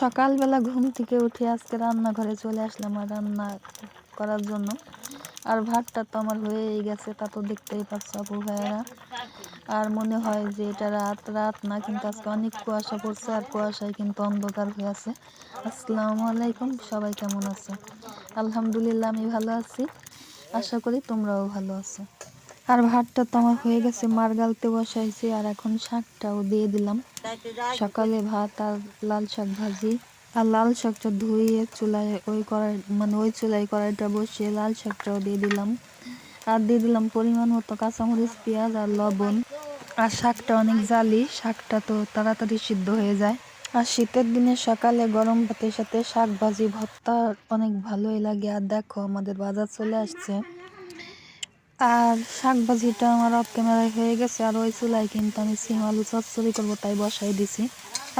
সকালবেলা ঘুম থেকে উঠে আজকে রান্নাঘরে চলে আসলাম আর রান্না করার জন্য। আর ভাতটা তো আমার হয়েই গেছে, তা তো দেখতেই পাচ্ছ আপু ভাইয়েরা। আর মনে হয় যে এটা রাত রাত না, কিন্তু আজকে অনেক কুয়াশা পড়ছে আর কুয়াশায় কিন্তু অন্ধকার হয়ে আছে। আসসালামু আলাইকুম, সবাই কেমন আছে? আলহামদুলিল্লাহ, আমি ভালো আছি। আশা করি তোমরাও ভালো আছো। আর ভাতটা তো আমার হয়ে গেছে, মার গালতে বসাইছি আর এখন শাকটাও দিয়ে দিলাম। সকালে ভাত আর লাল শাক ভাজি। আর লাল শাকটা ধুয়ে চুলায় ওই কড়াই মানে ওই চুলায় কড়াইটা বসিয়ে লাল শাকটাও দিয়ে দিলাম। আর দিয়ে দিলাম পরিমাণ মতো কাঁচামরিচ, পেঁয়াজ আর লবণ। আর শাকটা অনেক জালি, শাকটা তো তাড়াতাড়ি সিদ্ধ হয়ে যায়। আর শীতের দিনে সকালে গরম ভাতের সাথে শাক ভাজি, ভর্তা অনেক ভালোই লাগে। আর দেখো আমাদের বাজার চলে আসছে। আর শাক ভাজিটা আমার অফ ক্যামেরায় হয়ে গেছে, আর ওই চুলায় কিন্তু আমি সিম আলু চচ্চড়ি করব, তাই বসাই দিছি।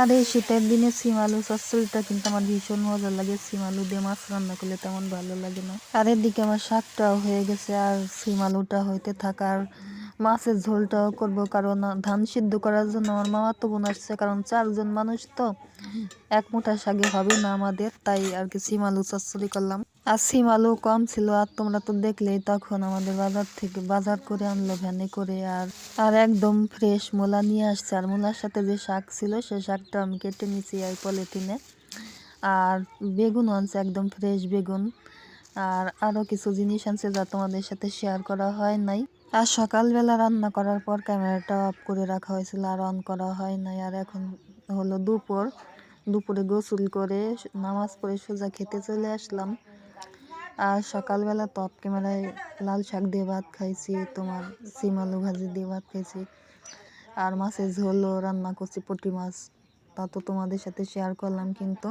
আর এই শীতের দিনে সিম আলু চচ্চড়িটা কিন্তু আমার ভীষণ মজা লাগে, সিম আলু দিয়ে মাছ রান্না করলে তেমন ভালো লাগে না। আর এদিকে আমার শাকটাও হয়ে গেছে, আর সিম আলুটা হইতে থাকার মাছের ঝোলটাও করব, কারণ ধান সিদ্ধ করার জন্য আমার মামা তো বোন আসছে, কারণ চারজন মানুষ তো। এক মুঠা শাকে হবে না আমাদের, তাই আর কি সিম আলু চচ্চড়ি করলাম। আর সিম আলু কম ছিল, আর তোমরা তো দেখলেই তখন আমাদের বাজার থেকে বাজার করে আনলো, ভ্যানে করে, আর আর একদম ফ্রেশ মূলা নিয়ে আসছে। আর মূলার সাথে যে শাক ছিল সেই শাকটা আমি কেটে নিয়েছি এই পলিথিনে। আর বেগুন আনছে, একদম ফ্রেশ বেগুন। আর আরও কিছু জিনিস আনছে যা তোমাদের সাথে শেয়ার করা হয় নাই। আর সকালবেলা রান্না করার পর ক্যামেরাটা অফ করে রাখা হয়েছিল আর অন করা হয় নাই। আর এখন হলো দুপুর। দুপুরে গোসল করে নামাজ পড়ে সোজা খেতে চলে আসলাম। আর সকালবেলা টপ ক্যামেরায় লাল শাক দিয়ে ভাত খাইছি, তোমার সিম আলু ভাজি দিয়ে ভাত খাইছি। আর মাছের ঝোলও রান্না করছি, পটি মাছ। তা তো তোমাদের সাথে শেয়ার করলাম কিন্তু।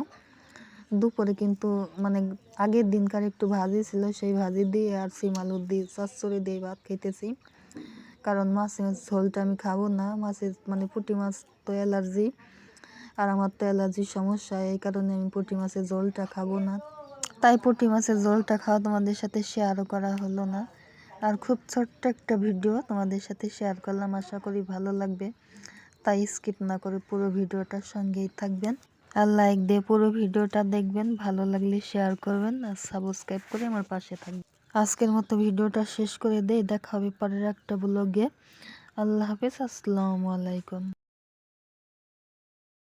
দুপুরে কিন্তু মানে আগের দিনকার একটু ভাজি ছিল, সেই ভাজি দিয়ে আর সিম আলু দিয়ে, চচ্চড়ি দিয়ে ভাত খেতেছি। কারণ মাছের ঝোলটা আমি খাব না, মাছের মানে পুঁটি মাছ তো অ্যালার্জি। আর আমার তো অ্যালার্জির সমস্যা, এই কারণে আমি পুঁটি মাছের ঝোলটা খাব না। তাই পুঁটি মাছের ঝোলটা খাওয়া তোমাদের সাথে শেয়ারও করা হলো না। আর খুব ছোট্ট একটা ভিডিও তোমাদের সাথে শেয়ার করলাম, আশা করি ভালো লাগবে। তাই স্কিপ না করে পুরো ভিডিওটার সঙ্গেই থাকবেন। আর লাইক দিয়ে পুরো ভিডিওটা দেখবেন, ভালো লাগলে শেয়ার করবেন আর সাবস্ক্রাইব করে আমার পাশে থাকবেন। আজকের মতো ভিডিওটা শেষ করে দেই, দেখা হবে পরের একটা ব্লগে আল্লাহ হাফিজ, আসসালামু আলাইকুম।